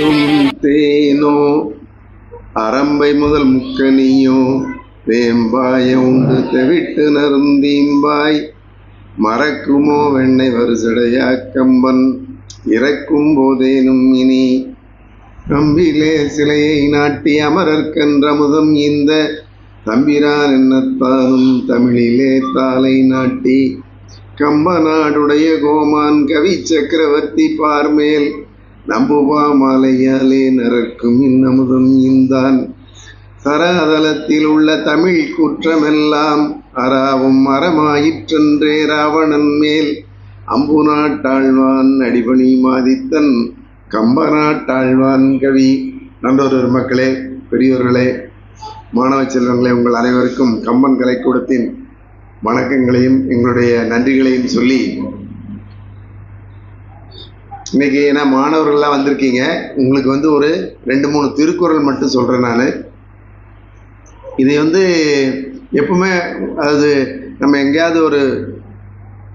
பாலும் தேனோ அரம்பை முதல் முக்கனியோ வேம்பாய உண்டு தெவிட்டு நருந்தீம்பாய் மறக்குமோ வெண்ணை வருசடையா கம்பன்? இறக்கும் போதேனும் இனி. கம்பிலே சிலையை நாட்டி அமரர்கன்றமுதம் இந்த. தம்பிரான் என்னத்தானும் தமிழிலே தாலை நாட்டி. கம்ப நாடுடைய கோமான் கவி சக்கரவர்த்தி பார்மேல். நம்புவா மாலையாலே நரக்கும் இன்னமுதம் இந்தான் தராதலத்தில் உள்ள தமிழ் குற்றமெல்லாம் அறாவும் அறமாயிற்றென்றே ராவணன் மேல். அம்பு நாட்டாழ்வான் அடிபணி மாதித்தன் கம்ப நாட்டாழ்வான் கவி. நன்றொரு மக்களே பெரியோர்களே மாணவ செல்வங்களே உங்கள் அனைவருக்கும் கம்பன் கலைக்கூடத்தின் வணக்கங்களையும் எங்களுடைய நன்றிகளையும் சொல்லி இன்னைக்கு ஏன்னா மாணவர்கள்லாம் வந்திருக்கீங்க. உங்களுக்கு வந்து ஒரு ரெண்டு மூணு திருக்குறள் மட்டும் சொல்கிறேன் நான். இதை வந்து எப்பவுமே அதாவது நம்ம எங்கேயாவது ஒரு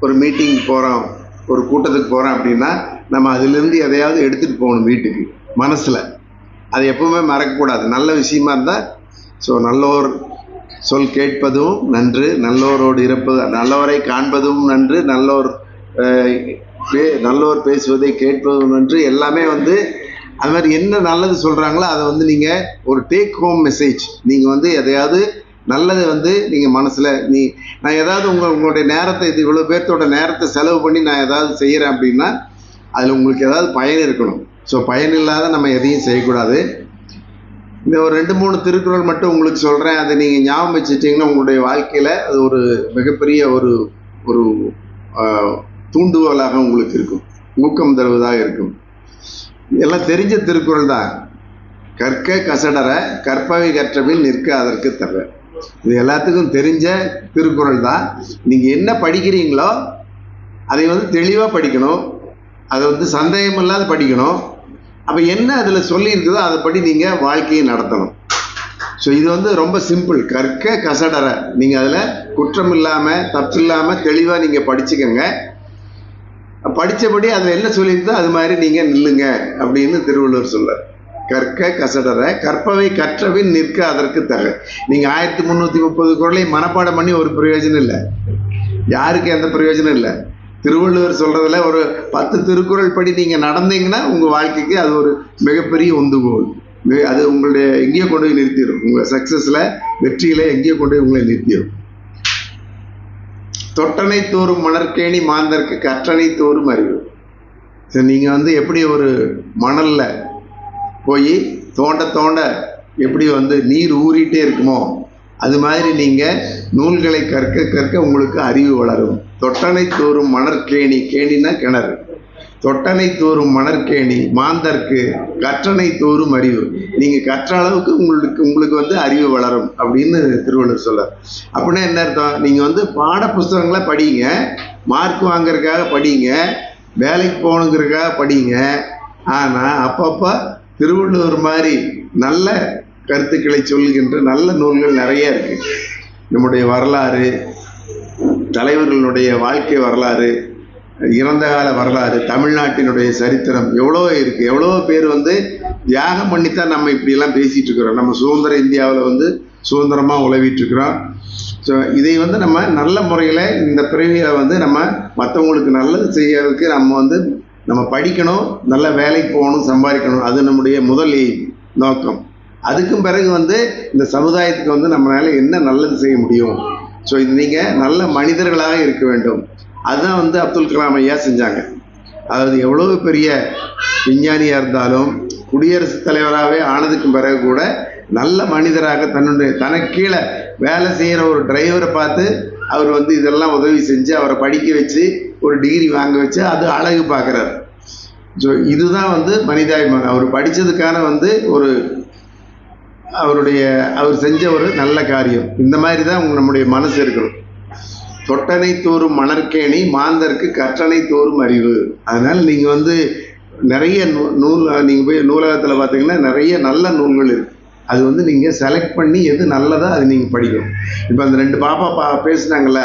ஒரு மீட்டிங் போகிறோம் ஒரு கூட்டத்துக்கு போகிறோம் அப்படின்னா நம்ம அதுலேருந்து எதையாவது எடுத்துகிட்டு போகணும் வீட்டுக்கு மனசில். அது எப்பவுமே மறக்கக்கூடாது. நல்ல விஷயமா இருந்தால் ஸோ நல்லோர் சொல் கேட்பதும் நன்று நல்லோரோடு இருப்பது நல்லவரை காண்பதும் நன்று நல்லோர் பே- நல்லோர் பேசுவதை கேட்பதும் என்று எல்லாமே வந்து அது மாதிரி என்ன நல்லது சொல்கிறாங்களோ அதை வந்து நீங்கள் ஒரு டேக் ஹோம் மெசேஜ் நீங்கள் வந்து எதையாவது நல்லதை வந்து நீங்கள் மனசில் நீ நான் ஏதாவது உங்கள் உங்களுடைய நேரத்தை இது இவ்வளோ பேர்த்தோட நேரத்தை செலவு பண்ணி நான் ஏதாவது செய்கிறேன் அப்படின்னா அதில் உங்களுக்கு ஏதாவது பயன் இருக்கணும். ஸோ பயன் இல்லாத நம்ம எதையும் செய்யக்கூடாது. இந்த ஒரு ரெண்டு மூணு திருக்குறள் மட்டும் உங்களுக்கு சொல்கிறேன் அதை நீங்கள் ஞாபகம் வச்சுட்டிங்கன்னா உங்களுடைய வாழ்க்கையில் அது ஒரு மிகப்பெரிய ஒரு ஒரு தூண்டுகோலாக உங்களுக்கு இருக்கும். ஊக்கம் தருவதாக இருக்கும். எல்லாம் தெரிஞ்ச திருக்குறள் தான். கற்க கசடர கற்பவை கற்றபின் நிற்க அதற்கு தர இது எல்லாத்துக்கும் தெரிஞ்ச திருக்குறள் தான். நீங்கள் என்ன படிக்கிறீங்களோ அதை வந்து தெளிவாக படிக்கணும். அதை வந்து சந்தேகம் இல்லாத படிக்கணும். அப்போ என்ன அதில் சொல்லியிருக்குதோ அதைப்படி நீங்கள் வாழ்க்கையை நடத்தணும். ஸோ இது வந்து ரொம்ப சிம்பிள் கற்க கசடற. நீங்கள் அதில் குற்றம் இல்லாமல் தப்பு இல்லாமல் தெளிவாக நீங்கள் படிச்சுக்கோங்க. படித்தபடி அதில் என்ன சொல்லியிருந்தோ அது மாதிரி நீங்கள் நில்லுங்க அப்படின்னு திருவள்ளுவர் சொல்றார். கற்க கசடற கற்பவை கற்றவின் நிற்க அதற்கு தக நீங்கள் ஆயிரத்தி முந்நூற்றி முப்பது குரலை மனப்பாடம் பண்ணி ஒரு பிரயோஜனம் இல்லை. யாருக்கு எந்த பிரயோஜனம் இல்லை? திருவள்ளுவர் சொல்றதுல ஒரு பத்து திருக்குறள் படி நீங்கள் நடந்தீங்கன்னா உங்கள் வாழ்க்கைக்கு அது ஒரு மிகப்பெரிய உந்துகோல். அது உங்களுடைய எங்கேயோ கொண்டு போய் நிறுத்திடும் உங்கள் சக்ஸஸில் வெற்றியில் எங்கேயோ கொண்டு போய் உங்களை நிறுத்திடும் தொட்டனை தோறும் மணற்கேணி மாந்தர்க்கு கற்றனை தோறும் அறிவு. சரி நீங்கள் வந்து எப்படி ஒரு மணலில் போய் தோண்ட தோண்ட எப்படி வந்து நீர் ஊறிட்டே இருக்குமோ அது மாதிரி நீங்கள் நூல்களை கற்க கற்க உங்களுக்கு அறிவு வளரும். தொட்டனை தோறும் மணற்கேணி கேணினா கிணறு. தொட்டனை தோறும் மணற்கேணி மாந்தர்க்கு கற்றனை தோறும் அறிவு. நீங்கள் கற்ற அளவுக்கு உங்களுக்கு உங்களுக்கு வந்து அறிவு வளரும் அப்படின்னு திருவள்ளுவர் சொல்ல அப்படின்னா என்ன அர்த்தம்? நீங்கள் வந்து பாட புஸ்தகங்களை படிங்க மார்க் வாங்குறதுக்காக படிங்க வேலைக்கு போகணுங்கிறதுக்காக படிங்க. ஆனால் அப்பப்போ திருவள்ளுவர் மாதிரி நல்ல கருத்துக்களை சொல்கின்ற நல்ல நூல்கள் நிறைய இருக்கு. நம்முடைய வரலாறு தலைவர்களுடைய வாழ்க்கை வரலாறு இறந்த கால வரலாறு தமிழ்நாட்டினுடைய சரித்திரம் எவ்வளோ இருக்கு? எவ்வளோ பேர் வந்து தியாகம் பண்ணித்தான் நம்ம இப்படியெல்லாம் பேசிட்டு இருக்கிறோம். நம்ம சுதந்திர இந்தியாவில் வந்து சுதந்திரமாக உழவிட்டு இருக்கிறோம். ஸோ இதை வந்து நம்ம நல்ல முறையில் இந்த பிறவியில் வந்து நம்ம மற்றவங்களுக்கு நல்லது செய்யறதுக்கு நம்ம வந்து நம்ம படிக்கணும் நல்ல வேலைக்கு போகணும் சம்பாதிக்கணும். அது நம்முடைய முதல் நோக்கம். அதுக்கும் பிறகு வந்து இந்த சமுதாயத்துக்கு வந்து நம்மளால என்ன நல்லது செய்ய முடியும்? ஸோ இது நீங்கள் நல்ல மனிதர்களாக இருக்க வேண்டும். அதுதான் வந்து அப்துல் கலாம் ஐயா செஞ்சாங்க. அதாவது எவ்வளோ பெரிய விஞ்ஞானியாக இருந்தாலும் குடியரசுத் தலைவராகவே ஆனதுக்கு பிறகு கூட நல்ல மனிதராக தன்னுடைய தனக்கு கீழே வேலை செய்கிற ஒரு டிரைவரை பார்த்து அவர் வந்து இதெல்லாம் உதவி செஞ்சு அவரை படிக்க வச்சு ஒரு டிகிரி வாங்க வச்சு அது அழகு பார்க்குறாரு. ஸோ இதுதான் வந்து மனிதாபிமானம். அவர் படித்ததுக்கான வந்து ஒரு அவருடைய அவர் செஞ்ச ஒரு நல்ல காரியம். இந்த மாதிரி தான் நம்முடைய மனசு இருக்கணும் தொட்டனை தோறும் மணற்கேணி மாந்தருக்கு கற்றனை தோறும் அறிவு. அதனால் நீங்கள் வந்து நிறைய நூ- நூல் நீங்கள் போய் நூலகத்தில் பார்த்தீங்கன்னா நிறைய நல்ல நூல்கள் இருக்குது அது வந்து நீங்கள் செலக்ட் பண்ணி எது நல்லதோ அது நீங்கள் படிக்கணும். இப்போ அந்த ரெண்டு பாப்பா பா பேசுனாங்கல்ல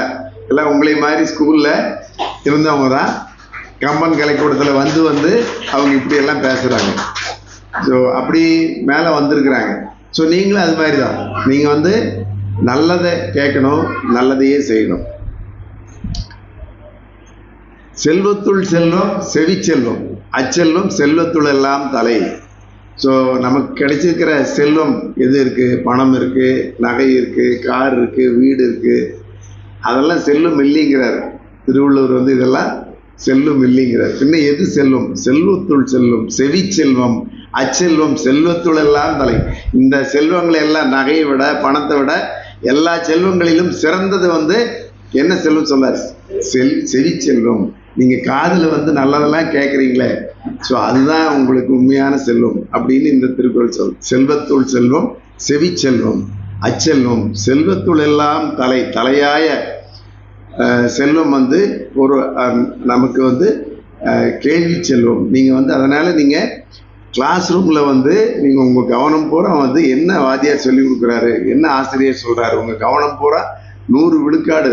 எல்லாம் உங்களை மாதிரி ஸ்கூலில் இருந்தவங்க தான் கம்பன் கலைக்கூடத்தில் வந்து வந்து அவங்க இப்படியெல்லாம் பேசுகிறாங்க ஸோ அப்படி மேலே வந்திருக்கிறாங்க. ஸோ நீங்களும் அது மாதிரி தான். நீங்கள் வந்து நல்லதை கேட்கணும் நல்லதையே செய்யணும். செல்வத்துள் செல்வம் செவிச்செல்வம். அச்செல்வம் செல்வத்துள் எல்லாம் தலை. ஸோ நமக்கு கிடைச்சிருக்கிற செல்வம் எது இருக்குது பணம் இருக்குது நகை இருக்குது கார் இருக்குது வீடு இருக்குது அதெல்லாம் செல்லும் இல்லைங்கிறார். திருவள்ளுவர் வந்து இதெல்லாம் செல்லும் இல்லைங்கிறார். பின்ன எது செல்வம்? செல்வத்துள் செல்வம் செவி செல்வம் அச்செல்வம் செல்வத்துள் எல்லாம் தலை. இந்த செல்வங்களை எல்லாம் நகையை விட பணத்தை விட எல்லா செல்வங்களிலும் சிறந்தது வந்து என்ன செல்வம் சொல்லார் செல் செவி செல்வம் நீங்கள் காதில் வந்து நல்லதெல்லாம் கேட்குறீங்களே ஸோ அதுதான் உங்களுக்கு உண்மையான செல்வம் அப்படின்னு இந்த திருக்குறள் சொல் செல்வத்துள் செல்வம் செவி செல்வம் அச்செல்வம். செல்வத்துள் எல்லாம் தலை தலையாய செல்வம் வந்து ஒரு நமக்கு வந்து கேள்வி செல்வம். நீங்கள் வந்து அதனால் நீங்கள் கிளாஸ் ரூமில் வந்து நீங்கள் உங்கள் கவனம் பூரா வந்து என்ன வாத்தியார் சொல்லி கொடுக்குறாரு என்ன ஆசிரியர் சொல்கிறாரு உங்கள் கவனம் பூரா நூறு விழுக்காடு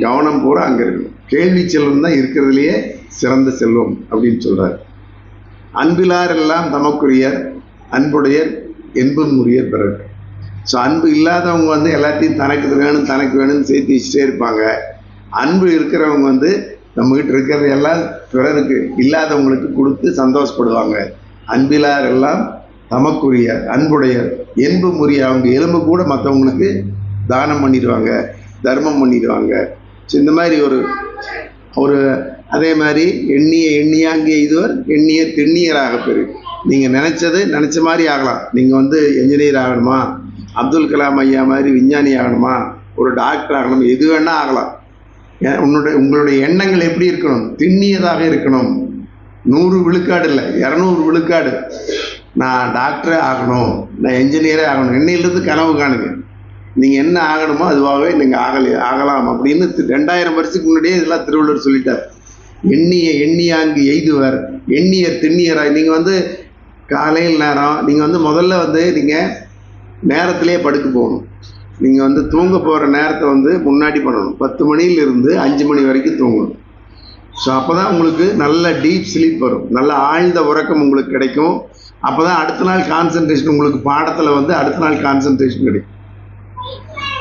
கவனம் பூரா அங்கே இருக்கணும் கேள்வி செல்வம் தான் இருக்கிறதுலையே சிறந்த செல்வம் அப்படின்னு சொல்கிறார் அன்பிலார் எல்லாம் தமக்குரியர் அன்புடையர் என்பும் உரியர் பிறர். ஸோ அன்பு இல்லாதவங்க வந்து எல்லாத்தையும் தனக்கு வேணும் தனக்கு வேணும்னு சேர்த்து வச்சுட்டே இருப்பாங்க. அன்பு இருக்கிறவங்க வந்து நம்மகிட்ட இருக்கிறது எல்லாம் பிறருக்கு இல்லாதவங்களுக்கு கொடுத்து சந்தோஷப்படுவாங்க. அன்பிலார் எல்லாம் தமக்குரியர் அன்புடையர் என்பு முறிய அவங்க எலும்பு கூட மற்றவங்களுக்கு தானம் பண்ணிடுவாங்க தர்மம் பண்ணிடுவாங்க. ஸோ இந்த மாதிரி ஒரு ஒரு அதே மாதிரி எண்ணிய எண்ணியாங்கிய இதுவர் எண்ணிய திண்ணியராக பெரு. நீங்கள் நினச்சது நினச்ச மாதிரி ஆகலாம். நீங்கள் வந்து என்ஜினியர் ஆகணுமா? அப்துல் கலாம் ஐயா மாதிரி விஞ்ஞானி ஆகணுமா? ஒரு டாக்டர் ஆகணும். எது வேணால் ஆகலாம். உன்னுடைய உங்களுடைய எண்ணங்கள் எப்படி இருக்கணும்? திண்ணியதாக இருக்கணும். நூறு விழுக்காடு இல்லை இரநூறு விழுக்காடு. நான் டாக்டரே ஆகணும். நான் என்ஜினியரே ஆகணும். என்னையிலிருந்து கனவு காணுங்க. நீங்கள் என்ன ஆகணுமோ அதுவாகவே நீங்கள் ஆகலை ஆகலாம் அப்படின்னு ரெண்டாயிரம் வருஷத்துக்கு முன்னாடியே இதெல்லாம் திருவள்ளுவர் சொல்லிட்டார். எண்ணிய எண்ணியாங்கு எய்துவர். எண்ணிய திண்ணியராய். நீங்கள் வந்து காலையில் நேரம் நீங்கள் வந்து முதல்ல வந்து நீங்கள் நேரத்திலேயே படுக்க போகணும். நீங்கள் வந்து தூங்க போகிற நேரத்தை வந்து முன்னாடி பண்ணணும். பத்து மணியிலிருந்து அஞ்சு மணி வரைக்கும் தூங்கணும். ஸோ அப்போ தான் உங்களுக்கு நல்ல டீப் ஸ்லீப் வரும். நல்ல ஆழ்ந்த உறக்கம் உங்களுக்கு கிடைக்கும். அப்போ தான் அடுத்த நாள் கான்சன்ட்ரேஷன் உங்களுக்கு பாடத்தில் வந்து அடுத்த நாள் கான்சன்ட்ரேஷன் கிடைக்கும்.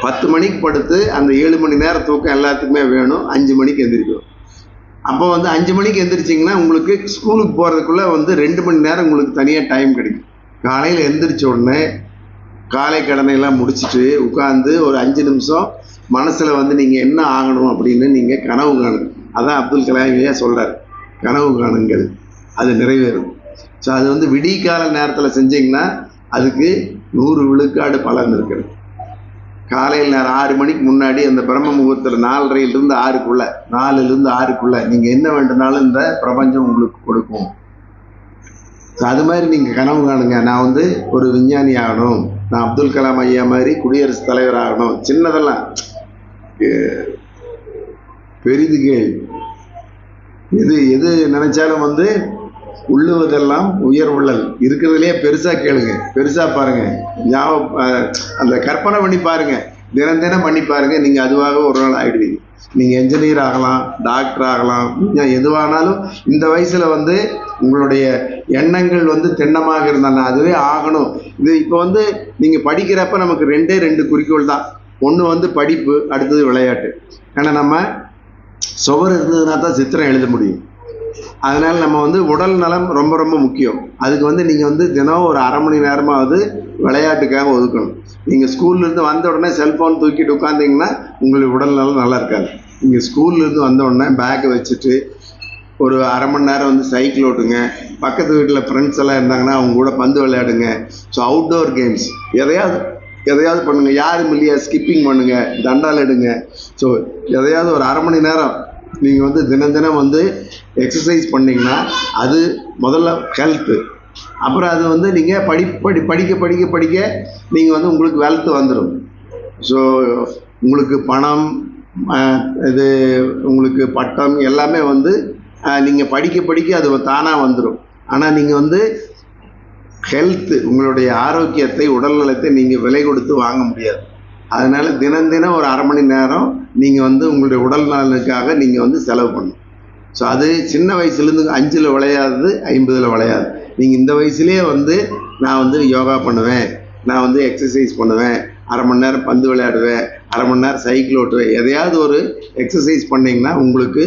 பத்து மணிக்கு படுத்து அந்த ஏழு மணி நேரம் தூக்கம் எல்லாத்துக்குமே வேணும். அஞ்சு மணிக்கு எந்திரிக்கணும். அப்போ வந்து அஞ்சு மணிக்கு எந்திரிச்சிங்கன்னா உங்களுக்கு ஸ்கூலுக்கு போகிறதுக்குள்ளே வந்து ரெண்டு மணி நேரம் உங்களுக்கு தனியாக டைம் கிடைக்கும். காலையில் எந்திரிச்ச உடனே காலை கடனையெல்லாம் முடிச்சுட்டு உட்காந்து ஒரு அஞ்சு நிமிஷம் மனசில் வந்து நீங்கள் என்ன ஆகணும் அப்படின்னு நீங்கள் கனவு காணுங்க அதான் அப்துல் கலாம் ஐயா சொல்கிறார் கனவு காணுங்கள். அது நிறைவேறும். ஸோ அது வந்து விடிகால நேரத்தில் செஞ்சிங்கன்னா அதுக்கு நூறு விழுக்காடு பலன் இருக்குது காலையில் நேரம் ஆறு மணிக்கு முன்னாடி அந்த பிரம்ம முகூர்த்தத்தில் நாலரையிலிருந்து ஆறுக்குள்ள நாலுலேருந்து ஆறுக்குள்ள நீங்கள் என்ன வேண்டுனாலும் இந்த பிரபஞ்சம் உங்களுக்கு கொடுக்கும். அது மாதிரி நீங்கள் கனவு காணுங்க. நான் வந்து ஒரு விஞ்ஞானி ஆகணும். நான் அப்துல் கலாம் ஐயா மாதிரி குடியரசுத் தலைவர் ஆகணும். சின்னதெல்லாம் பெரிது கேள் எது எது நினைச்சாலும் வந்து உள்ளுவதெல்லாம் உயர் உள்ளல் இருக்கிறதுலே பெருசா கேளுங்க. பெருசா பாருங்க. ஞாபகம் அந்த கற்பனை பண்ணி பாருங்க. தினம் தினம் பண்ணி பாருங்க. நீங்க அதுவாக ஒரு நாள் ஆயிடுவீங்க. நீங்க என்ஜினியர் ஆகலாம் டாக்டர் ஆகலாம் எதுவானாலும் இந்த வயசுல வந்து உங்களுடைய எண்ணங்கள் வந்து திண்ணமாக இருந்தாங்க அதுவே ஆகணும். இது இப்போ வந்து நீங்க படிக்கிறப்ப நமக்கு ரெண்டே ரெண்டு குறிக்கோள் தான். ஒன்று வந்து படிப்பு அடுத்தது விளையாட்டு. ஏன்னா நம்ம சுவர் இருந்ததுன்னா தான் சித்திரம் எழுத முடியும். அதனால் நம்ம வந்து உடல் நலம் ரொம்ப ரொம்ப முக்கியம். அதுக்கு வந்து நீங்கள் வந்து தினம் ஒரு அரை மணி நேரமாவது விளையாட்டுக்காக ஒதுக்கணும். நீங்கள் ஸ்கூல்லேருந்து வந்த உடனே செல்ஃபோன் தூக்கிட்டு உட்காந்திங்கன்னா உங்களுக்கு உடல் நலம் நல்லா இருக்காது. நீங்கள் ஸ்கூல்லேருந்து வந்த உடனே பேக்கை வச்சுட்டு ஒரு அரை மணி நேரம் வந்து சைக்கிள் ஓட்டுங்க. பக்கத்து வீட்டில் ஃப்ரெண்ட்ஸ் எல்லாம் இருந்தாங்கன்னா அவங்க கூட பந்து விளையாடுங்க. ஸோ அவுட்டோர் கேம்ஸ் எதையாவது எதையாவது பண்ணுங்கள் யாரும் இல்லையா ஸ்கிப்பிங் பண்ணுங்கள் தண்டால் எடுங்க. ஸோ எதையாவது ஒரு அரை மணி நேரம் நீங்கள் வந்து தினம் தினம் வந்து எக்ஸசைஸ் பண்ணிங்கன்னா அது முதல்ல ஹெல்த்து அப்புறம் அது வந்து நீங்கள் படி படி படிக்க படிக்க படிக்க நீங்கள் வந்து உங்களுக்கு வெல்த் வந்துடும் ஸோ உங்களுக்கு பணம் இது உங்களுக்கு பட்டம் எல்லாமே வந்து நீங்கள் படிக்க படிக்க அது தானாக வந்துடும் ஆனால் நீங்கள் வந்து ஹெல்த்து உங்களுடைய ஆரோக்கியத்தை உடல் நலத்தை நீங்கள் விலை கொடுத்து வாங்க முடியாது. அதனால் தினம் தினம் ஒரு அரை மணி நேரம் நீங்கள் வந்து உங்களுடைய உடல் நலனுக்காக நீங்கள் வந்து செலவு பண்ணணும். ஸோ அது சின்ன வயசுலேருந்து அஞ்சில் விளையாதது ஐம்பதில் விளையாது. நீங்கள் இந்த வயசுலேயே வந்து நான் வந்து யோகா பண்ணுவேன் நான் வந்து எக்ஸசைஸ் பண்ணுவேன் அரை மணி நேரம் பந்து விளையாடுவேன் அரை மணி நேரம் சைக்கிள் ஓட்டுவேன். எதையாவது ஒரு எக்ஸசைஸ் பண்ணிங்கன்னா உங்களுக்கு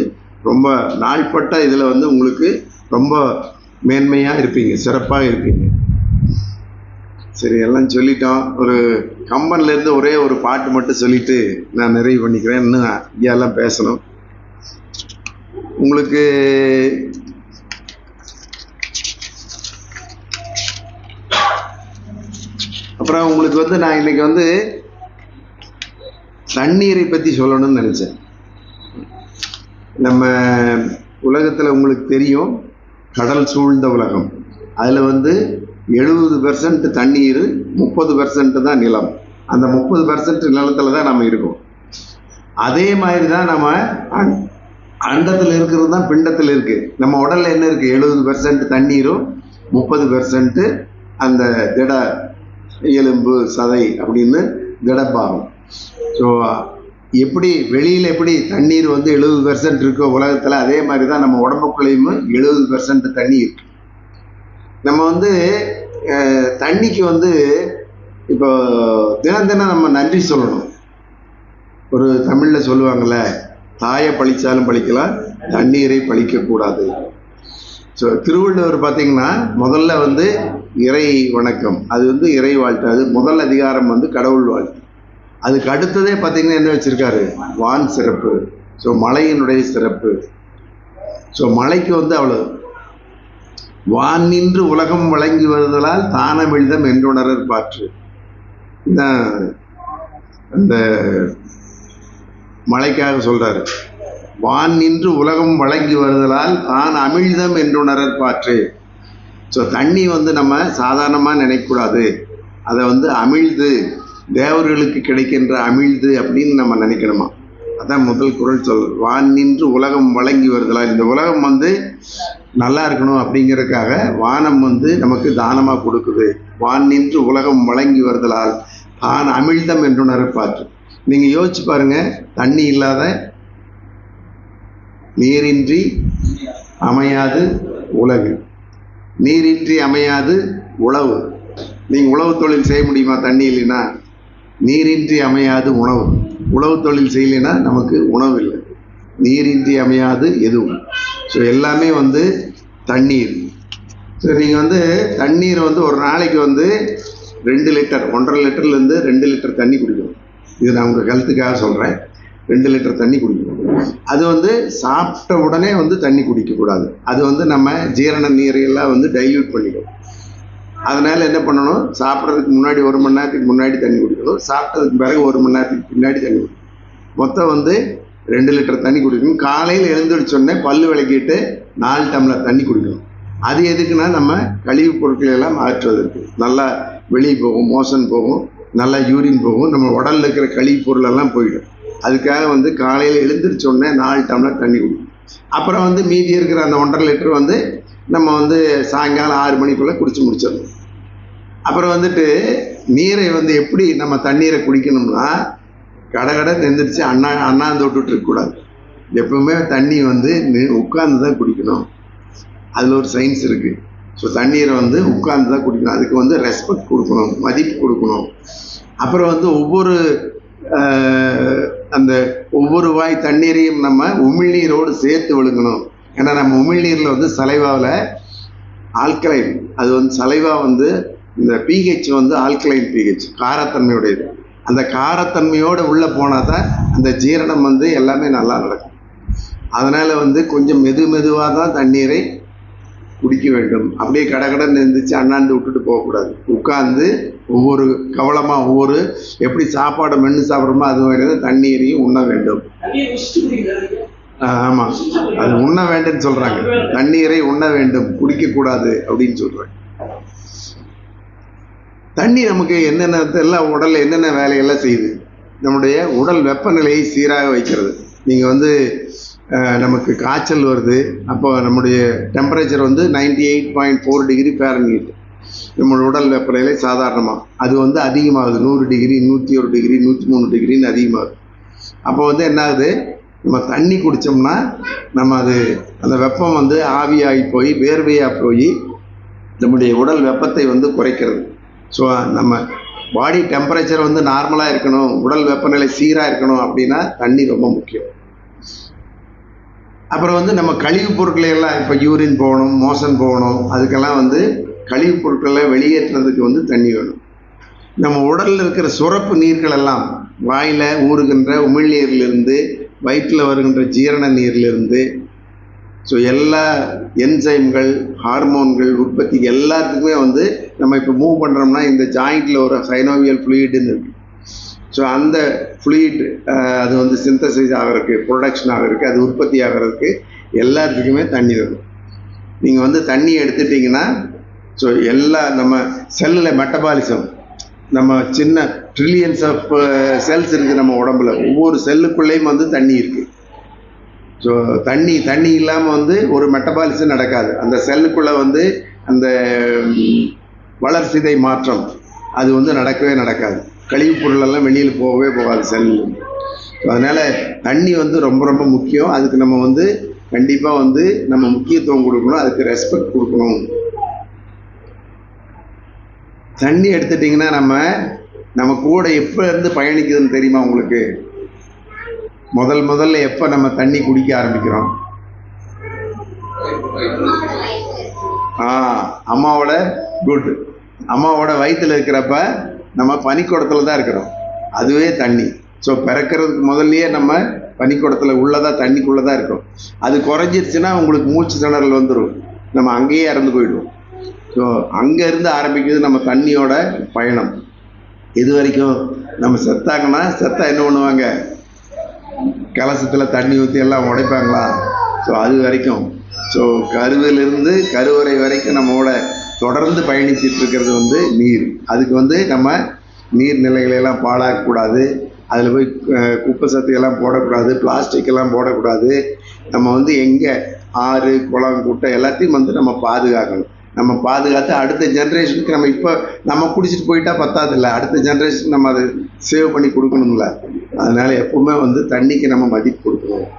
ரொம்ப நாள்பட்ட இதில் வந்து உங்களுக்கு ரொம்ப மேன்மையாக இருப்பீங்க சிறப்பாக இருப்பீங்க. சரி எல்லாம் சொல்லிட்டோம். ஒரு கம்பன்லேருந்து ஒரே ஒரு பாட்டு மட்டும் சொல்லிட்டு நான் நிறைவு பண்ணிக்கிறேன். இன்னும் ஐயாலாம் பேசணும். உங்களுக்கு அப்புறம் உங்களுக்கு வந்து நான் இன்னைக்கு வந்து தண்ணீரை பற்றி சொல்லணும்னு நினச்சேன். நம்ம உலகத்தில் உங்களுக்கு தெரியும் கடல் சூழ்ந்த உலகம். அதில் வந்து எழுபது பெர்சன்ட் தண்ணீர் முப்பது பெர்சன்ட் தான் நிலம். அந்த முப்பது பெர்சன்ட் நிலத்தில் தான் நம்ம இருக்கோம். அதே மாதிரி தான் நம்ம அண்டத்தில் இருக்கிறது தான் பிண்டத்தில் இருக்குது நம்ம உடலில் என்ன இருக்குது எழுபது பெர்சன்ட் தண்ணீரும் முப்பது பெர்சன்ட்டு அந்த திட எலும்பு சதை அப்படின்னு திடப்பாகும். ஸோ எப்படி வெளியில் எப்படி தண்ணீர் வந்து எழுபது பெர்சன்ட் இருக்கோ உலகத்தில் அதே மாதிரி தான் நம்ம உடம்புக்குள்ளேயும் எழுபது பெர்சன்ட் தண்ணி இருக்குது நம்ம வந்து தண்ணிக்கு வந்து இப்போ தினம் தினம் நம்ம நன்றி சொல்லணும். ஒரு தமிழில் சொல்லுவாங்கள்ல தாயை பழிச்சாலும் பழிக்கலாம் தண்ணீரை பழிக்கக்கூடாது ஸோ திருவள்ளுவர் பார்த்தீங்கன்னா முதல்ல வந்து இறை வணக்கம். அது வந்து இறை வாழ்த்து. அது முதல் அதிகாரம் வந்து கடவுள் வாழ்த்து. அதுக்கு அடுத்ததே பார்த்தீங்கன்னா என்ன வச்சுருக்காரு? வான் சிறப்பு. ஸோ மலையினுடைய சிறப்பு. ஸோ மலைக்கு வந்து அவ்வளோ வான் நின்று உலகம் வழங்கி வருதலால் தானமிழ்தம் என்றுணரர் பாற்று. இதான் அந்த மலைக்காக சொல்றாரு. வான் நின்று உலகம் வழங்கி வருதலால் தான் அமிழ்தம் என்றுணரர் பாற்று. ஸோ தண்ணி வந்து நம்ம சாதாரணமாக நினைக்கக்கூடாது. அதை வந்து அமிழ்து தேவர்களுக்கு கிடைக்கின்ற அமிழ்து அப்படின்னு நம்ம நினைக்கணுமா? அதான் முதல் குரல் சொல். வான் நின்று உலகம் வழங்கி வருதலால். இந்த உலகம் வந்து நல்லா இருக்கணும் அப்படிங்கிறதுக்காக வானம் வந்து நமக்கு தானமாக கொடுக்குது. வான் நின்று உலகம் வழங்கி வருதலால் தான் அமிழ்தம் என்றுணரர் பாற்று நீங்கள் யோசிச்சு பாருங்க தண்ணி இல்லாத நீரின்றி அமையாது உலகு. நீரின்றி அமையாது உழவு. நீங்கள் உழவு தொழில் செய்ய முடியுமா தண்ணி இல்லைன்னா? நீரின்றி அமையாது உணவு. உழவு தொழில் செய்யலைன்னா நமக்கு உணவு இல்லை. நீரின்றி அமையாது எதுவும். ஸோ எல்லாமே வந்து தண்ணீர். ஸோ நீங்கள் வந்து தண்ணீர் வந்து ஒரு நாளைக்கு வந்து ரெண்டு லிட்டர் ஒன்றரை லிட்டர்லேருந்து ரெண்டு லிட்டர் தண்ணி குடிக்கணும். இது நான் உங்கள் ஹெல்த்துக்காக சொல்கிறேன் ரெண்டு லிட்டர் தண்ணி குடிக்கணும். அது வந்து சாப்பிட்ட உடனே வந்து தண்ணி குடிக்கக்கூடாது. அது வந்து நம்ம ஜீரண நீரையெல்லாம் வந்து டைல்யூட் பண்ணிடும் அதனால் என்ன பண்ணணும்? சாப்பிட்றதுக்கு முன்னாடி ஒரு மணி நேரத்துக்கு முன்னாடி தண்ணி குடிக்கணும். சாப்பிட்டதுக்கு பிறகு ஒரு மணி நேரத்துக்கு பின்னாடி தண்ணி குடிக்கணும். மொத்தம் வந்து ரெண்டு லிட்டர் தண்ணி குடிக்கணும். காலையில் எழுந்திரிச்சோடனே பல் விளக்கிட்டு நாலு டம்ளர் தண்ணி குடிக்கணும். அது எதுக்குன்னா நம்ம கழிவுப் பொருட்களை எல்லாம் மாற்றுவதற்கு நல்லா வெளியே போகும் மோஷன் போகும் நல்லா யூரின் போகும் நம்ம உடலில் இருக்கிற கழிவுப் பொருளெல்லாம் போயிடும். அதுக்காக வந்து காலையில் எழுந்திரிச்சோடனே நாலு டம்ளர் தண்ணி குடிக்கணும். அப்புறம் வந்து மீதி இருக்கிற அந்த ஒன்றரை லிட்டர் வந்து நம்ம வந்து சாயங்காலம் ஆறு மணிக்குள்ளே குடிச்சு முடிச்சிடணும். அப்புறம் வந்துட்டு நீரை வந்து எப்படி நம்ம தண்ணீரை குடிக்கணும்னா கடகடை எந்திரிச்சு அண்ணா அண்ணாந்து விட்டுட்டு இருக்கக்கூடாது எப்பவுமே தண்ணி வந்து உட்கார்ந்து தான் குடிக்கணும். அதில் ஒரு சயின்ஸ் இருக்குது ஸோ தண்ணீரை வந்து உட்கார்ந்து தான் குடிக்கணும். அதுக்கு வந்து ரெஸ்பெக்ட் கொடுக்கணும் மதிப்பு கொடுக்கணும். அப்புறம் வந்து ஒவ்வொரு அந்த ஒவ்வொரு வாய் தண்ணீரையும் நம்ம உமிழ்நீரோடு சேர்த்து விழுங்கணும். ஏன்னா நம்ம உமிழ்நீரில் வந்து சலைவாவில் ஆல்கலைன். அது வந்து சலைவா வந்து இந்த பிஹெச் வந்து ஆல்கலைன் பிஹெச் காரத்தன்மையுடையது. அந்த காரத்தன்மையோடு உள்ளே போனால் தான் அந்த ஜீரணம் வந்து எல்லாமே நல்லா நடக்கும். அதனால் வந்து கொஞ்சம் மெது மெதுவாக தான் தண்ணீரை குடிக்க வேண்டும். அப்படியே கடகடன்னு எழுந்திரிச்சு அண்ணாந்து விட்டுட்டு போகக்கூடாது. உட்கார்ந்து ஒவ்வொரு கவலமாக ஒவ்வொரு எப்படி சாப்பாடை மென்று சாப்பிட்றோமோ அது மாதிரி தான் தண்ணீரையும் உண்ண வேண்டும். தண்ணியை குடிச்சிட்டு குடிக்கிறாங்க ஆஹ் ஆமா. அது உண்ண வேண்டும்னு சொல்றாங்க. தண்ணீரை உண்ண வேண்டும். குடிக்க கூடாது அப்படின்னு சொல்றாங்க. தண்ணி நமக்கு என்னென்ன எல்லாம் உடலில் என்னென்ன வேலையெல்லாம் செய்யுது? நம்முடைய உடல் வெப்பநிலையை சீராக வைக்கிறது. நீங்கள் வந்து நமக்கு காய்ச்சல் வருது. அப்போ நம்முடைய டெம்பரேச்சர் வந்து ninety eight point four degree Fahrenheit நம்மளோட உடல் வெப்பநிலை சாதாரணமாக அது வந்து அதிகமாகுது. நூறு டிகிரி நூற்றி ஒரு டிகிரி நூற்றி மூணு டிகிரின்னு அதிகமாகுது. அப்போ வந்து என்ன ஆகுது நம்ம தண்ணி குடித்தோம்னா நம்ம அது அந்த வெப்பம் வந்து ஆவியாகி போய் வேர்வையாக போய் நம்முடைய உடல் வெப்பத்தை வந்து குறைக்கிறது. ஸோ நம்ம பாடி டெம்பரேச்சர் வந்து நார்மலாக இருக்கணும் உடல் வெப்பநிலை சீராக இருக்கணும் அப்படின்னா தண்ணி ரொம்ப முக்கியம். அப்புறம் வந்து நம்ம கழிவுப் பொருட்களை எல்லாம் இப்போ யூரின் போகணும் மோசன் போகணும் அதுக்கெல்லாம் வந்து கழிவுப் பொருட்களை வெளியேற்றுறதுக்கு வந்து தண்ணி வேணும். நம்ம உடலில் இருக்கிற சுரப்பு நீர்கள் எல்லாம் வாயில் ஊறுகின்ற உமிழ்நீரிலிருந்து வயிற்றில் வருகின்ற ஜீரண நீரிலிருந்து ஸோ எல்லா என்சைம்கள் ஹார்மோன்கள் உற்பத்தி எல்லாத்துக்குமே வந்து நம்ம இப்போ மூவ் பண்ணுறோம்னா இந்த ஜாயிண்டில் ஒரு சைனோவியல் ஃப்ளூயிடுன்னு இருக்கு. ஸோ அந்த ஃப்ளூயிட் அது வந்து சிந்தசைஸ் ஆகிறதுக்கு ப்ரொடக்ஷன் ஆகிறதுக்கு அது உற்பத்தி ஆகிறதுக்கு எல்லாத்துக்குமே தண்ணி வேணும் நீங்கள் வந்து தண்ணி எடுத்துட்டிங்கன்னா ஸோ எல்லா நம்ம செல்லில் மெட்டபாலிசம் நம்ம சின்ன ட்ரில்லியன்ஸ் ஆஃப் செல்ஸ் இருக்குது நம்ம உடம்புல. ஒவ்வொரு செல்லுக்குள்ளேயும் வந்து தண்ணி இருக்குது ஸோ தண்ணி தண்ணி இல்லாமல் வந்து ஒரு மெட்டபாலிசம் நடக்காது. அந்த செல்லுக்குள்ளே வந்து அந்த வளர்சிதை மாற்றம். அது வந்து நடக்கவே நடக்காது. கழிவுப் பொருளெல்லாம் வெளியில் போகவே போகாது செல்லு அதனால் தண்ணி வந்து ரொம்ப ரொம்ப முக்கியம். அதுக்கு நம்ம வந்து கண்டிப்பாக வந்து நம்ம முக்கியத்துவம் கொடுக்கணும். அதுக்கு ரெஸ்பெக்ட் கொடுக்கணும். தண்ணி எடுத்துட்டிங்கன்னா நம்ம நம்ம கூட எப்போ இருந்து பயணிக்குதுன்னு தெரியுமா உங்களுக்கு? முதல் முதல்ல எப்போ நம்ம தண்ணி குடிக்க ஆரம்பிக்கிறோம்? ஆ அம்மாவோட குட் அம்மாவோட வயிற்றில் இருக்கிறப்ப நம்ம பனிக்கூடத்தில் தான் இருக்கிறோம். அதுவே தண்ணி. ஸோ பிறக்கிறதுக்கு முதல்லையே நம்ம பனிக்கூடத்தில் உள்ளதாக தண்ணிக்குள்ளே தான் இருக்கோம். அது குறைஞ்சிருச்சுன்னா உங்களுக்கு மூச்சு திணறல் வந்துடும் நம்ம அங்கேயே இறந்து போயிடுவோம். ஸோ அங்கேருந்து ஆரம்பிக்கிறது நம்ம தண்ணியோட பயணம். இது வரைக்கும் நம்ம செத்தாங்கன்னா செத்தா என்ன பண்ணுவாங்க? கலசத்தில் தண்ணி ஊற்றி எல்லாம் உடைப்பாங்களா? ஸோ அது வரைக்கும். ஸோ கருவிலிருந்து கருவறை வரைக்கும் நம்மளோட தொடர்ந்து பயணிச்சிட்டு இருக்கிறது வந்து நீர். அதுக்கு வந்து நம்ம நீர்நிலைகளை எல்லாம் பாழாக்கக்கூடாது. அதில் போய் குப்பை சத்தையெல்லாம் போடக்கூடாது பிளாஸ்டிக் எல்லாம் போடக்கூடாது. நம்ம வந்து எங்கே ஆறு குளம் குட்டை எல்லாத்தையும் வந்து நம்ம பாதுகாக்கணும். நம்ம பாதுகாத்து அடுத்த ஜென்ரேஷனுக்கு நம்ம இப்போ நம்ம குடிச்சிட்டு போயிட்டா பத்தாது இல்லை அடுத்த ஜென்ரேஷனுக்கு நம்ம அதை சேவ் பண்ணி கொடுக்கணும்ல. அதனால எப்பவுமே வந்து தண்ணிக்கு நம்ம மதிப்பு கொடுக்கணும்.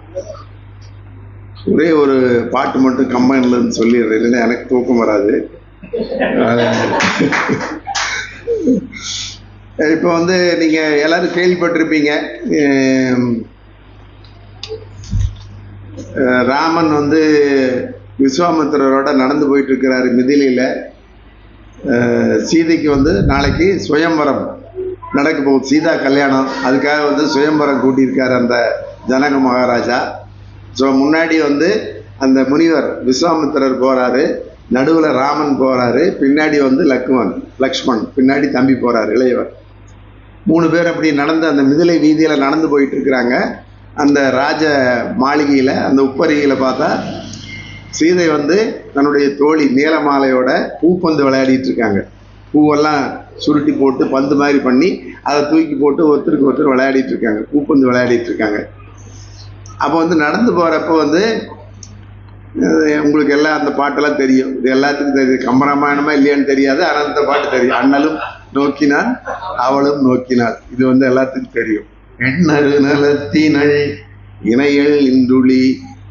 ஒரே ஒரு பாட்டு மட்டும் கம்பைன்லேருந்து சொல்லிடுறேன். இல்லைன்னா எனக்கு தூக்கம் வராது. இப்போ வந்து நீங்க எல்லாரும் கேள்விப்பட்டிருப்பீங்க. ராமன் வந்து விஸ்வாமித்திரரோட நடந்து போயிட்டு இருக்கிறாரு மிதிலையில சீதைக்கு வந்து நாளைக்கு சுயம்பரம் நடக்க போகுது. சீதா கல்யாணம். அதுக்காக வந்து சுயம்பரம் கூட்டியிருக்காரு அந்த ஜனக மகாராஜா. ஸோ முன்னாடி வந்து அந்த முனிவர் விஸ்வாமித்திரர் போறாரு. நடுவில் ராமன் போகிறாரு பின்னாடி வந்து லக்ஷ்மன் லக்ஷ்மண் பின்னாடி தம்பி போகிறார் இளையவர். மூணு பேர் அப்படி நடந்து அந்த மிதிலை வீதியில் நடந்து போயிட்டு இருக்கிறாங்க. அந்த ராஜ மாளிகையில் அந்த உப்பரிகையில் பார்த்தா சீதை வந்து தன்னுடைய தோழி நீலமாலையோட பூப்பந்து விளையாடிட்டு இருக்காங்க. பூவெல்லாம் சுருட்டி போட்டு பந்து மாதிரி பண்ணி அதை தூக்கி போட்டு ஒருத்தருக்கு ஒருத்தர் விளையாடிட்டு இருக்காங்க. பூப்பந்து விளையாடிட்டு இருக்காங்க. அப்போ வந்து நடந்து போகிறப்ப வந்து உங்களுக்கு எல்லாம் அந்த பாட்டெல்லாம் தெரியும். இது எல்லாத்துக்கும் தெரியும். கம்பராமாயணமா இல்லையான்னு தெரியாது. ஆனால் அந்த பாட்டு தெரியும். அண்ணலும் நோக்கினான் அவளும் நோக்கினாள் இது வந்து எல்லாத்துக்கும் தெரியும். எண்ணரு நலத்தினள் இணையல் இந்துளி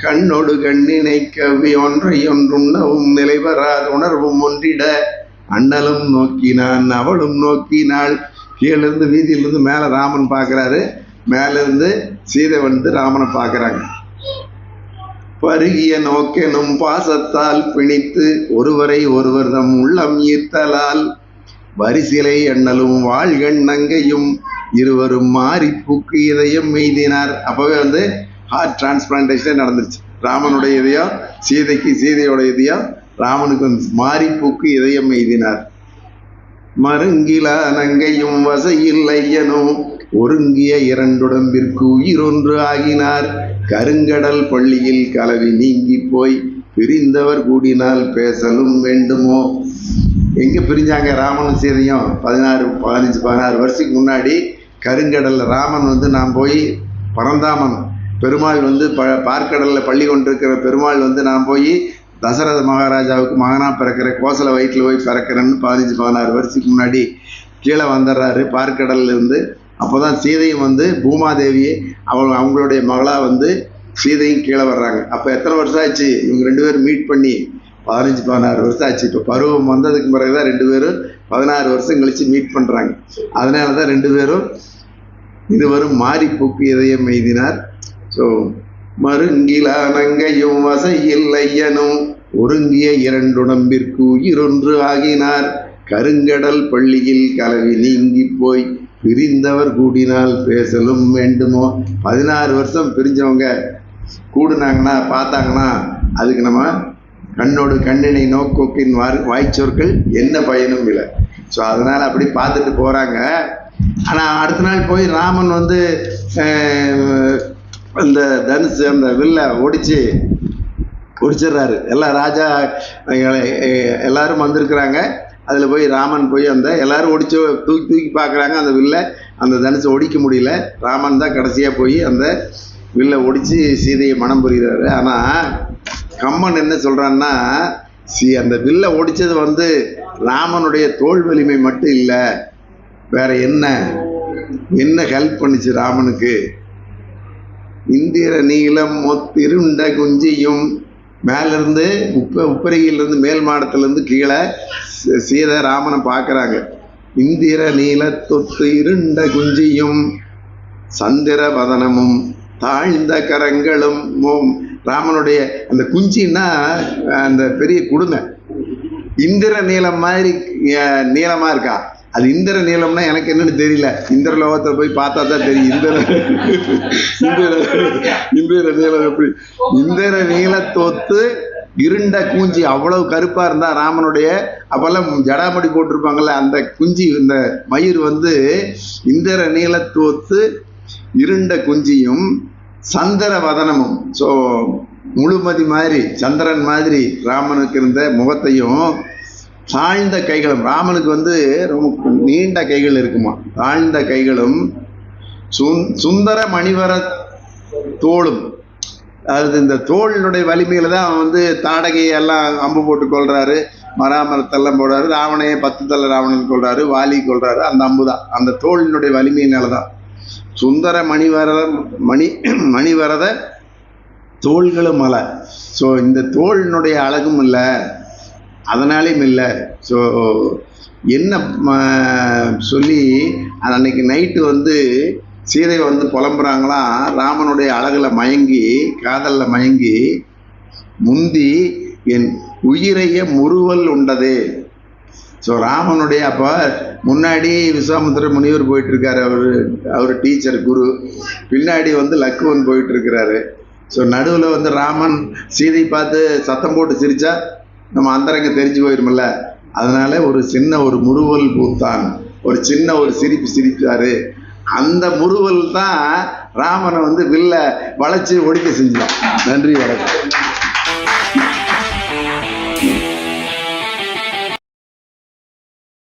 கண்ணொடு கண்ணினை கவி ஒன்றை ஒன்றுண்ணவும் நிலைவராத உணர்வும் ஒன்றிட. அண்ணலும் நோக்கினான் அவளும் நோக்கினாள். கீழிருந்து வீதியிலிருந்து மேலே ராமன் பார்க்குறாரு. மேலேருந்து சீதை வந்து ராமனை பார்க்குறாங்க. பருகிய நோக்கெனும் பாசத்தால் பிணித்து ஒருவரை ஒருவர் தம் உள்ளம் ஈர்த்தலால் வரிசிலை எண்ணலும் வாழ்கண் நங்கையும் இருவரும் மாறி பூக்கு இதயம் மெய்தினார். அப்பவே வந்து ஹார்ட் டிரான்ஸ்பிளான்டேஷனே நடந்துருச்சு. ராமனுடைய இதயம் சீதைக்கு சீதையோட இதயம் ராமனுக்கு வந்து மாறி பூக்கு இதயம் மெய்தினார். மருங்கிலா நங்கையும் வசையில் ஐயனும் ஒருங்கிய இரண்டுடம்பிற்கு உயிரொன்று ஆகினார். கருங்கடல் பள்ளியில் கலவி நீங்கி போய் பிரிந்தவர் கூடினால் பேசலும் வேண்டுமோ? எங்க பிரிஞ்சாங்க ராமனும் சீதையும் பதினாறு பதினஞ்சு பதினாறு வருஷத்துக்கு முன்னாடி கருங்கடல்ல ராமன் வந்து நான் போய் பரந்தாமன் பெருமாள் வந்து ப பார்க்கடலில் பள்ளி கொண்டிருக்கிற பெருமாள் வந்து நான் போய் தசரத மகாராஜாவுக்கு மகனா பிறக்கிற கோசல வயிற்றில் போய் பிறக்கிறேன்னு பதினஞ்சு பதினாறு வருஷத்துக்கு முன்னாடி கீழே வந்துடுறாரு. பார்க்கடல்லேருந்து அப்போ தான் சீதையும் வந்து பூமாதேவி அவங்க அவங்களுடைய மகளாக வந்து சீதையும் கீழே வர்றாங்க. அப்போ எத்தனை வருஷம் ஆச்சு? இவங்க ரெண்டு பேரும் மீட் பண்ணி பதினஞ்சு பதினாறு வருஷம் ஆச்சு. இப்போ பருவம் வந்ததுக்கு பிறகு தான் ரெண்டு பேரும் பதினாறு வருஷம் கழித்து மீட் பண்ணுறாங்க அதனால தான் ரெண்டு பேரும் இருவரும் மாறி பூக்கு இதயம் எய்தினார். ஸோ மருங்கிலானங்கையும் வசையில்லையனும் ஒருங்கிய இரண்டுடம்பிற்கு உயிரொன்று ஆகினார். கருங்கடல் பள்ளியில் கலவி நீங்கி போய் பிரிந்தவர் கூடினால் பேசலும் வேண்டுமோ? பதினாறு வருஷம் பிரிஞ்சவங்க கூடுனாங்கன்னா பார்த்தாங்கன்னா அதுக்கு நம்ம கண்ணோடு கண்ணினை நோக்கோக்கின் வார் வாய்ச்சொற்கள் என்ன பயனும் இல்லை. ஸோ அதனால் அப்படி பார்த்துட்டு போகிறாங்க ஆனால் அடுத்த நாள் போய் ராமன் வந்து அந்த தனுசு அந்த வில்லை ஒடிச்சு ஒடிச்சிடுறாரு. எல்லா ராஜா எல்லாரும் வந்திருக்கிறாங்க. அதில் போய் ராமன் போய் அந்த எல்லாரும் ஒடிச்சு தூக்கி தூக்கி பார்க்குறாங்க அந்த வில்லை. அந்த தனுசு ஒடிக்க முடியல. ராமன் தான் கடைசியாக போய் அந்த வில்லை ஒடிச்சு சீதையை மனம் புரிகிறாரு. ஆனால் கம்மன் என்ன சொல்கிறான்னா சி அந்த வில்லை ஒடிச்சது வந்து ராமனுடைய தோல் வலிமை மட்டும் இல்லை. வேற என்ன? என்ன ஹெல்ப் பண்ணுச்சு ராமனுக்கு? இந்திர நீளம் மொத்திருண்ட குஞ்சியும் மேலேருந்து உப்ப உப்பரியிலிருந்து மேல் மாடத்துலேருந்து கீழே சீதை ராமனை பார்க்குறாங்க. இந்திர நீல தொத்து இருண்ட குஞ்சியும் சந்திர வதனமும் தாழ்ந்த கரங்களும் ராமனுடைய அந்த குஞ்சின்னா அந்த பெரிய குடுமை இந்திர நீளம் மாதிரி நீளமாக இருக்கா? அது இந்திர நீளம்னா எனக்கு என்னன்னு தெரியல. இந்திர லோகத்தை போய் பார்த்தா தான் தெரியும். இந்திர இந்திர இந்திர நீளம் எப்படி? இந்திர நீளத்தொத்து இருண்ட குஞ்சி அவ்வளவு கருப்பா இருந்தா ராமனுடைய அப்பெல்லாம் ஜடாமடி போட்டிருப்பாங்கல்ல அந்த குஞ்சி இந்த மயிர் வந்து இந்திர நீளத்தோத்து இருண்ட குஞ்சியும் சந்திர வதனமும். ஸோ முழுமதி மாதிரி சந்திரன் மாதிரி ராமனுக்கு இருந்த முகத்தையும் தாழ்ந்த கைகளும் ராமனுக்கு வந்து ரொம்ப நீண்ட கைகள் இருக்குமா? தாழ்ந்த கைகளும் சுந் சுந்தர மணிவர தோளும். அது இந்த தோளினுடைய வலிமையில தான் அவன் வந்து தாடகையை எல்லாம் அம்பு போட்டு கொள்றாரு மராமரத்தெல்லாம் போடுறாரு. ராவணையை பத்து தலை ராவணன் கொள்றாரு வாலி கொள்றாரு அந்த அம்பு தான். அந்த தோளினுடைய வலிமையினால தான். சுந்தர மணிவர மணி மணிவரத தோள்களும் மலை ஸோ இந்த தோளினுடைய அழகும் இல்லை. அதனாலையும் இல்லை. ஸோ என்ன சொல்லி அது அன்னைக்கு நைட்டு வந்து சீதை வந்து புலம்புறாங்களாம் ராமனுடைய அழகில் மயங்கி காதலில் மயங்கி முந்தி என் உயிரைய முறுவல் உண்டதே. ஸோ ராமனுடைய அப்போ முன்னாடி விஸ்வாமுத்திர முனிவர் போயிட்டுருக்காரு அவர் அவர் டீச்சர் குரு. பின்னாடி வந்து லக்குவன் போயிட்டுருக்கிறாரு. ஸோ நடுவில் வந்து ராமன் சீதை பார்த்து சத்தம் போட்டு சிரித்தா நம்ம அந்தரங்க தெரிஞ்சு போயிருமில்ல? அதனால ஒரு சின்ன ஒரு முறுவல் பூத்தான். ஒரு சின்ன ஒரு சிரிப்பு சிரித்தாரு அந்த முறுவல் தான் ராமனை வந்து வில்ல வளைச்சு ஒடிக்க செஞ்சான். நன்றி வணக்கம்.